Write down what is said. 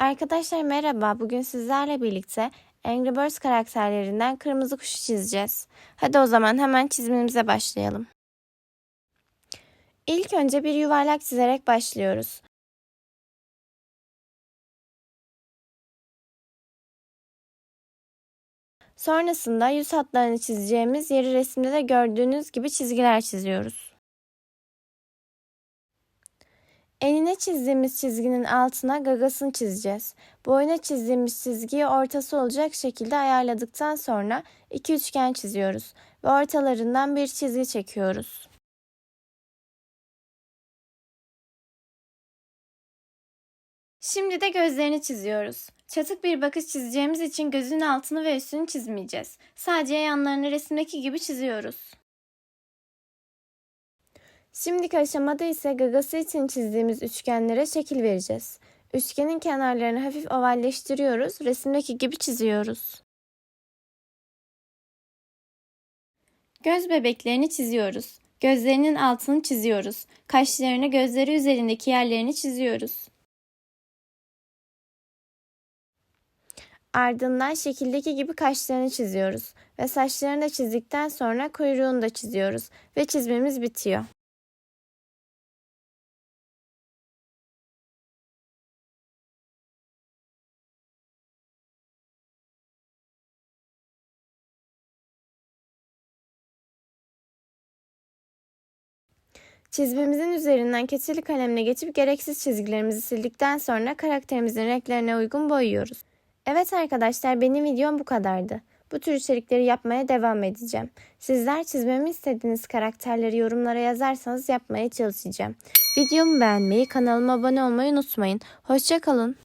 Arkadaşlar merhaba. Bugün sizlerle birlikte Angry Birds karakterlerinden kırmızı kuşu çizeceğiz. Hadi o zaman hemen çizimimize başlayalım. İlk önce bir yuvarlak çizerek başlıyoruz. Sonrasında yüz hatlarını çizeceğimiz yeri resimde de gördüğünüz gibi çizgiler çiziyoruz. Enine çizdiğimiz çizginin altına gagasını çizeceğiz. Boyuna çizdiğimiz çizgiyi ortası olacak şekilde ayarladıktan sonra iki üçgen çiziyoruz ve ortalarından bir çizgi çekiyoruz. Şimdi de gözlerini çiziyoruz. Çatık bir bakış çizeceğimiz için gözün altını ve üstünü çizmeyeceğiz. Sadece yanlarını resimdeki gibi çiziyoruz. Şimdiki aşamada ise gagası için çizdiğimiz üçgenlere şekil vereceğiz. Üçgenin kenarlarını hafif ovalleştiriyoruz, resimdeki gibi çiziyoruz. Göz bebeklerini çiziyoruz. Gözlerinin altını çiziyoruz. Kaşlarını gözleri üzerindeki yerlerini çiziyoruz. Ardından şekildeki gibi kaşlarını çiziyoruz ve saçlarını da çizdikten sonra kuyruğunu da çiziyoruz ve çizmemiz bitiyor. Çizmemizin üzerinden keçeli kalemle geçip gereksiz çizgilerimizi sildikten sonra karakterimizin renklerine uygun boyuyoruz. Evet arkadaşlar benim videom bu kadardı. Bu tür içerikleri yapmaya devam edeceğim. Sizler çizmemi istediğiniz karakterleri yorumlara yazarsanız yapmaya çalışacağım. Videomu beğenmeyi, kanalıma abone olmayı unutmayın. Hoşçakalın.